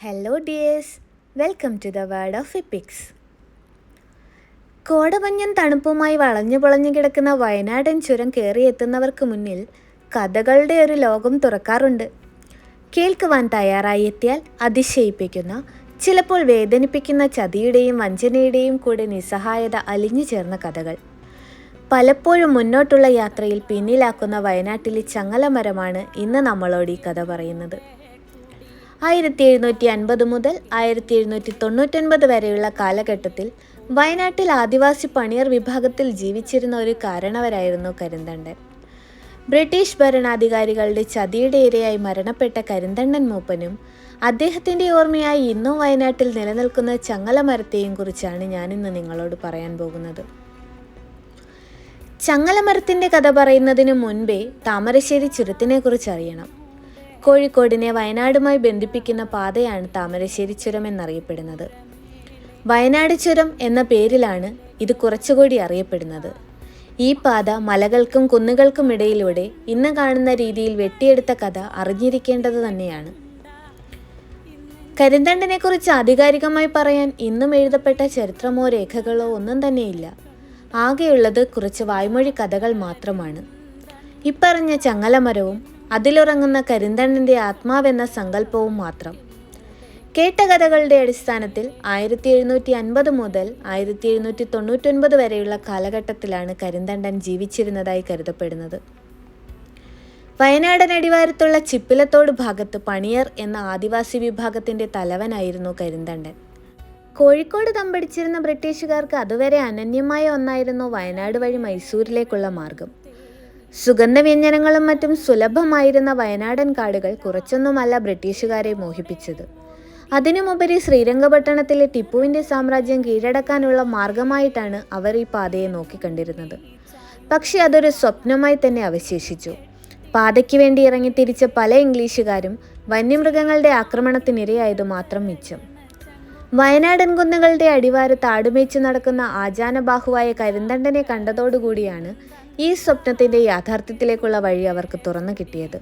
Hello dears welcome to the world of epics കോടമഞ്ഞൻ തണുപ്പുമായി വളഞ്ഞു പൊളഞ്ഞു കിടക്കുന്ന വയനാടൻ ചുരം കയറിയെത്തുന്നവർക്ക് മുന്നിൽ കഥകളുടെ ഒരു ലോകം തുറക്കാറുണ്ട്. കേൾക്കുവാൻ തയ്യാറായി എത്തിയാൽ അതിശയിപ്പിക്കുന്ന ചിലപ്പോൾ വേദനിപ്പിക്കുന്ന ചതിയുടെയും വഞ്ചനയുടെയും കൂടെ നിസ്സഹായത അലിഞ്ഞു ചേർന്ന കഥകൾ. പലപ്പോഴും മുന്നോട്ടുള്ള യാത്രയിൽ പിന്നിലാക്കുന്ന വയനാട്ടിലെ ചങ്ങലമരമാണ് ഇന്ന് നമ്മളോട് ഈ കഥ പറയുന്നത്. ആയിരത്തി എഴുന്നൂറ്റി അൻപത് മുതൽ ആയിരത്തി എഴുന്നൂറ്റി തൊണ്ണൂറ്റൊൻപത് വരെയുള്ള കാലഘട്ടത്തിൽ വയനാട്ടിൽ ആദിവാസി പണിയർ വിഭാഗത്തിൽ ജീവിച്ചിരുന്ന ഒരു കാരണവരായിരുന്നു കരിന്തണ്ടൻ. ബ്രിട്ടീഷ് ഭരണാധികാരികളുടെ ചതിയുടെ ഇരയായി മരണപ്പെട്ട കരിന്തണ്ടൻ മൂപ്പനും അദ്ദേഹത്തിന്റെ ഓർമ്മയായി ഇന്നും വയനാട്ടിൽ നിലനിൽക്കുന്ന ചങ്ങല മരത്തെയും കുറിച്ചാണ് ഞാനിന്ന് നിങ്ങളോട് പറയാൻ പോകുന്നത്. ചങ്ങലമരത്തിന്റെ കഥ പറയുന്നതിന് മുൻപേ താമരശ്ശേരി ചുരത്തിനെക്കുറിച്ച് അറിയണം കോഴിക്കോടിനെ വയനാടുമായി ബന്ധിപ്പിക്കുന്ന പാതയാണ് താമരശ്ശേരി ചുരം എന്നറിയപ്പെടുന്നത്. വയനാട് ചുരം എന്ന പേരിലാണ് ഇത് കുറച്ചുകൂടി അറിയപ്പെടുന്നത്. ഈ പാത മലകൾക്കും കുന്നുകൾക്കും ഇടയിലൂടെ ഇന്ന് കാണുന്ന രീതിയിൽ വെട്ടിയെടുത്ത കഥ അറിഞ്ഞിരിക്കേണ്ടത് തന്നെയാണ്. കരിന്തണ്ടനെക്കുറിച്ച് ആധികാരികമായി പറയാൻ ഇന്നും എഴുതപ്പെട്ട ചരിത്രമോ രേഖകളോ ഒന്നും തന്നെയില്ല. ആകെയുള്ളത് കുറച്ച് വായ്മൊഴി കഥകൾ മാത്രമാണ്. ഇപ്പറഞ്ഞ ചങ്ങലമരവും അതിലുറങ്ങുന്ന കരിന്തണ്ണന്റെ ആത്മാവെന്ന സങ്കല്പവും മാത്രം. കേട്ട കഥകളുടെ അടിസ്ഥാനത്തിൽ ആയിരത്തി എഴുന്നൂറ്റി അൻപത് മുതൽ ആയിരത്തി എഴുന്നൂറ്റി തൊണ്ണൂറ്റൊൻപത് വരെയുള്ള കാലഘട്ടത്തിലാണ് കരിന്തണ്ടൻ ജീവിച്ചിരുന്നതായി കരുതപ്പെടുന്നത്. വയനാടൻ അടിവാരത്തുള്ള ചിപ്പിലത്തോട് ഭാഗത്ത് പണിയർ എന്ന ആദിവാസി വിഭാഗത്തിന്റെ തലവനായിരുന്നു കരിന്തണ്ടൻ. കോഴിക്കോട് തമ്പടിച്ചിരുന്ന ബ്രിട്ടീഷുകാർക്ക് അതുവരെ അനന്യമായ ഒന്നായിരുന്നു വയനാട് വഴി മൈസൂരിലേക്കുള്ള മാർഗം. സുഗന്ധവ്യഞ്ജനങ്ങളും മറ്റും സുലഭമായിരുന്ന വയനാടൻ കാടുകൾ കുറച്ചൊന്നുമല്ല ബ്രിട്ടീഷുകാരെ മോഹിപ്പിച്ചത്. അതിനുമുപരി ശ്രീരംഗപട്ടണത്തിലെ ടിപ്പുവിന്റെ സാമ്രാജ്യം കീഴടക്കാനുള്ള മാർഗമായിട്ടാണ് അവർ ഈ പാതയെ നോക്കിക്കണ്ടിരുന്നത്. പക്ഷേ അതൊരു സ്വപ്നമായി തന്നെ അവശേഷിച്ചു. പാതയ്ക്ക് വേണ്ടി ഇറങ്ങി തിരിച്ച പല ഇംഗ്ലീഷുകാരും വന്യമൃഗങ്ങളുടെ ആക്രമണത്തിനിരയായത് മാത്രം മിച്ചം. വയനാടൻ കുന്നുകളുടെ അടിവാരത്ത് ആടുമേച്ച് നടക്കുന്ന ആചാനബാഹുവായ കരിന്തണ്ടനെ കണ്ടതോടുകൂടിയാണ് ഈ സ്വപ്നത്തിന്റെ യാഥാർത്ഥ്യത്തിലേക്കുള്ള വഴി അവർക്ക് തുറന്നു കിട്ടിയത്.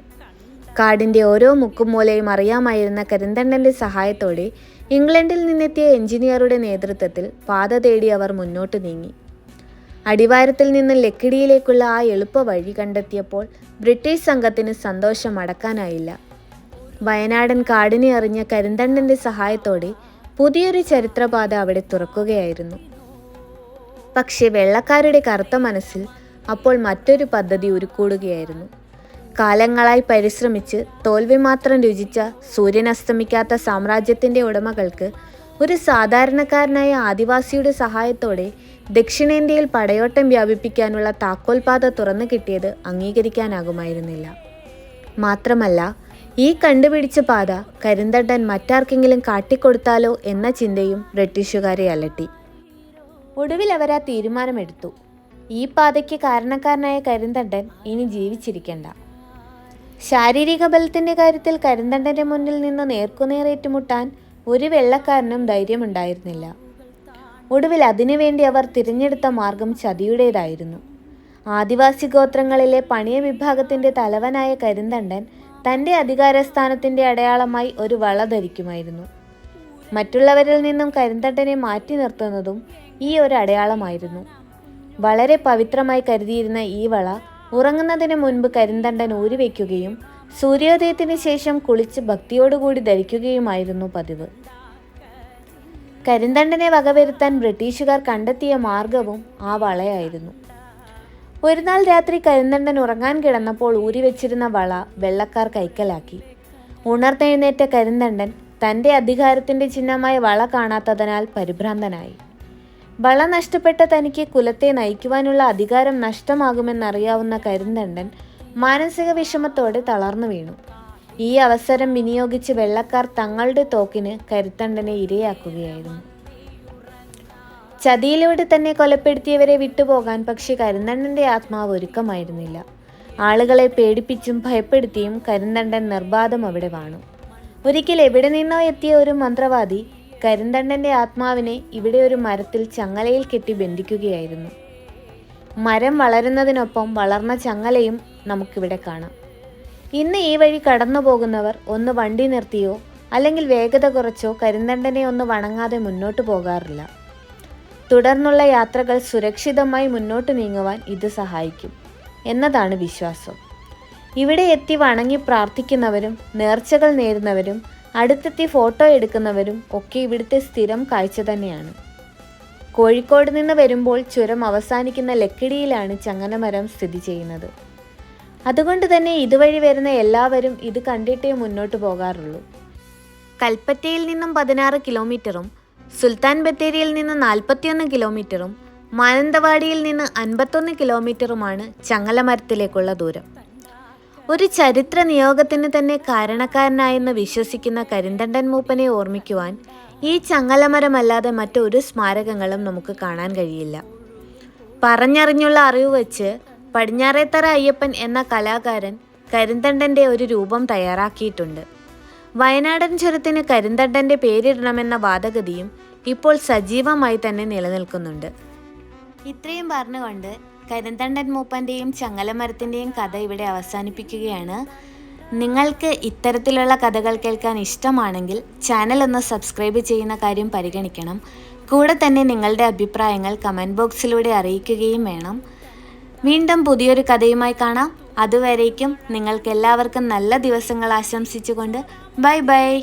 കാടിന്റെ ഓരോ മുക്കും മൂലയും അറിയാമായിരുന്ന കരിന്തണ്ണന്റെ സഹായത്തോടെ ഇംഗ്ലണ്ടിൽ നിന്നെത്തിയ എഞ്ചിനീയറുടെ നേതൃത്വത്തിൽ പാത തേടി അവർ മുന്നോട്ട് നീങ്ങി. അടിവാരത്തിൽ നിന്ന് ലക്കിടിയിലേക്കുള്ള ആ എളുപ്പ വഴി കണ്ടെത്തിയപ്പോൾ ബ്രിട്ടീഷ് സംഘത്തിന് സന്തോഷം അടക്കാനായില്ല. വയനാടൻ കാടിനെ അറിഞ്ഞ കരിന്തണ്ണന്റെ സഹായത്തോടെ പുതിയൊരു ചരിത്രപാത അവിടെ തുറക്കുകയായിരുന്നു. പക്ഷേ വെള്ളക്കാരുടെ കറുത്ത മനസ്സിൽ അപ്പോൾ മറ്റൊരു പദ്ധതി ഉരുക്കൂടുകയായിരുന്നു. കാലങ്ങളായി പരിശ്രമിച്ച് തോൽവി മാത്രം രുചിച്ച സൂര്യനസ്തമിക്കാത്ത സാമ്രാജ്യത്തിന്റെ ഉടമകൾക്ക് ഒരു സാധാരണക്കാരനായ ആദിവാസിയുടെ സഹായത്തോടെ ദക്ഷിണേന്ത്യയിൽ പടയോട്ടം വ്യാപിപ്പിക്കാനുള്ള താക്കോൽപാത തുറന്നു കിട്ടിയത് അംഗീകരിക്കാനാകുമായിരുന്നില്ല. മാത്രമല്ല ഈ കണ്ടുപിടിച്ച പാത കരിന്തണ്ടൻ മറ്റാർക്കെങ്കിലും കാട്ടിക്കൊടുത്താലോ എന്ന ചിന്തയും ബ്രിട്ടീഷുകാരെ അലട്ടി. ഒടുവിൽ അവർ ആ തീരുമാനമെടുത്തു. ഈ പാതയ്ക്ക് കാരണക്കാരനായ കരിന്തണ്ടൻ ഇനി ജീവിച്ചിരിക്കേണ്ട. ശാരീരിക ബലത്തിന്റെ കാര്യത്തിൽ കരിന്തണ്ടന്റെ മുന്നിൽ നിന്ന് നേർക്കുനേർ ഏറ്റുമുട്ടാൻ ഒരു വെള്ളക്കാരനും ധൈര്യമുണ്ടായിരുന്നില്ല. ഒടുവിൽ അതിനുവേണ്ടി അവർ തിരഞ്ഞെടുത്ത മാർഗം ചതിയുടേതായിരുന്നു. ആദിവാസി ഗോത്രങ്ങളിലെ പണിയ വിഭാഗത്തിന്റെ തലവനായ കരിന്തണ്ടൻ തന്റെ അധികാരസ്ഥാനത്തിന്റെ അടയാളമായി ഒരു വള ധരിക്കുമായിരുന്നു. മറ്റുള്ളവരിൽ നിന്നും കരിന്തണ്ടനെ മാറ്റി നിർത്തുന്നതും ഈ ഒരു അടയാളമായിരുന്നു. വളരെ പവിത്രമായി കരുതിയിരുന്ന ഈ വള ഉറങ്ങുന്നതിന് മുൻപ് കരിന്തണ്ടൻ ഊരിവെക്കുകയും സൂര്യോദയത്തിന് ശേഷം കുളിച്ച് ഭക്തിയോടുകൂടി ധരിക്കുകയുമായിരുന്നു പതിവ്. കരിന്തണ്ടനെ വകവരുത്താൻ ബ്രിട്ടീഷുകാർ കണ്ടെത്തിയ മാർഗവും ആ വളയായിരുന്നു. ഒരു നാൾ രാത്രി കരിന്തണ്ടൻ ഉറങ്ങാൻ കിടന്നപ്പോൾ ഊരിവെച്ചിരുന്ന വള വെള്ളക്കാർ കൈക്കലാക്കി. ഉണർത്തെഴുന്നേറ്റ കരിന്തണ്ടൻ തന്റെ അധികാരത്തിന്റെ ചിഹ്നമായ വള കാണാത്തതിനാൽ പരിഭ്രാന്തനായി. വള നഷ്ടപ്പെട്ട തനിക്ക് കുലത്തെ നയിക്കുവാനുള്ള അധികാരം നഷ്ടമാകുമെന്നറിയാവുന്ന കരിന്തണ്ടൻ മാനസിക വിഷമത്തോടെ തളർന്നു വീണു. ഈ അവസരം വിനിയോഗിച്ച് വെള്ളക്കാർ തങ്ങളുടെ തോക്കിന് കരുത്തണ്ടനെ ഇരയാക്കുകയായിരുന്നു. ചതിയിലൂടെ തന്നെ കൊലപ്പെടുത്തിയവരെ വിട്ടുപോകാൻ പക്ഷെ കരുന്തണ്ടന്റെ ആത്മാവ് ഒരുക്കമായിരുന്നില്ല. ആളുകളെ പേടിപ്പിച്ചും ഭയപ്പെടുത്തിയും കരുന്തണ്ടൻ നിർബാധം അവിടെ വാണു. ഒരിക്കൽ എവിടെ നിന്നോ എത്തിയ ഒരു മന്ത്രവാദി കരിന്തണ്ടന്റെ ആത്മാവിനെ ഇവിടെ ഒരു മരത്തിൽ ചങ്ങലയിൽ കെട്ടി ബന്ധിക്കുകയായിരുന്നു. മരം വളരുന്നതിനൊപ്പം വളർന്ന ചങ്ങലയും നമുക്കിവിടെ കാണാം. ഇന്ന് ഈ വഴി കടന്നു പോകുന്നവർ ഒന്ന് വണ്ടി നിർത്തിയോ അല്ലെങ്കിൽ വേഗത കുറച്ചോ കരിന്തണ്ടനെ ഒന്ന് വണങ്ങാതെ മുന്നോട്ട് പോകാറില്ല. തുടർന്നുള്ള യാത്രകൾ സുരക്ഷിതമായി മുന്നോട്ട് നീങ്ങുവാൻ ഇത് സഹായിക്കും എന്നതാണ് വിശ്വാസം. ഇവിടെ എത്തി വണങ്ങി പ്രാർത്ഥിക്കുന്നവരും നേർച്ചകൾ നേരുന്നവരും അടുത്തെത്തി ഫോട്ടോ എടുക്കുന്നവരും ഒക്കെ ഇവിടുത്തെ സ്ഥിരം കാഴ്ച തന്നെയാണ്. കോഴിക്കോട് നിന്ന് വരുമ്പോൾ ചുരം അവസാനിക്കുന്ന ലക്കിടിയിലാണ് ചങ്ങനമരം സ്ഥിതി ചെയ്യുന്നത്. അതുകൊണ്ട് തന്നെ ഇതുവഴി വരുന്ന എല്ലാവരും ഇത് കണ്ടിട്ടേ മുന്നോട്ട് പോകാറുള്ളൂ. കൽപ്പറ്റയിൽ നിന്നും പതിനാറ് കിലോമീറ്ററും സുൽത്താൻ ബത്തേരിയിൽ നിന്ന് നാൽപ്പത്തിയൊന്ന് കിലോമീറ്ററും മാനന്തവാടിയിൽ നിന്ന് അൻപത്തൊന്ന് കിലോമീറ്ററുമാണ് ചങ്ങലമരത്തിലേക്കുള്ള ദൂരം. ഒരു ചരിത്ര നിയോഗത്തിന് തന്നെ കാരണക്കാരനായെന്ന് വിശ്വസിക്കുന്ന കരിന്തണ്ടൻ മൂപ്പനെ ഓർമ്മിക്കുവാൻ ഈ ചങ്ങലമരമല്ലാതെ മറ്റൊരു സ്മാരകങ്ങളും നമുക്ക് കാണാൻ കഴിയില്ല. പറഞ്ഞറിഞ്ഞുള്ള അറിവ് വെച്ച് പടിഞ്ഞാറേത്തറ അയ്യപ്പൻ എന്ന കലാകാരൻ കരിന്തണ്ടന്റെ ഒരു രൂപം തയ്യാറാക്കിയിട്ടുണ്ട്. വയനാടൻ ചുരത്തിന് കരിന്തണ്ടന്റെ പേരിടണമെന്ന വാദഗതിയും ഇപ്പോൾ സജീവമായി തന്നെ നിലനിൽക്കുന്നുണ്ട്. ഇത്രയും പറഞ്ഞുകൊണ്ട് കരിന്തണ്ടൻ മൂപ്പന്റെയും ചങ്ങലമരത്തിന്റെയും കഥ ഇവിടെ അവസാനിപ്പിക്കുകയാണ്. നിങ്ങൾക്ക് ഇത്തരത്തിലുള്ള കഥകൾ കേൾക്കാൻ ഇഷ്ടമാണെങ്കിൽ ചാനൽ ഒന്ന് സബ്സ്ക്രൈബ് ചെയ്യുന്ന കാര്യം പരിഗണിക്കണം. കൂടെ തന്നെ നിങ്ങളുടെ അഭിപ്രായങ്ങൾ കമന്റ് ബോക്സിലൂടെ അറിയിക്കുകയും വേണം. വീണ്ടും പുതിയൊരു കഥയുമായി കാണാം. അതുവരേക്കും നിങ്ങൾക്കെല്ലാവർക്കും നല്ല ദിവസങ്ങൾ ആശംസിച്ചുകൊണ്ട് ബൈ ബൈ.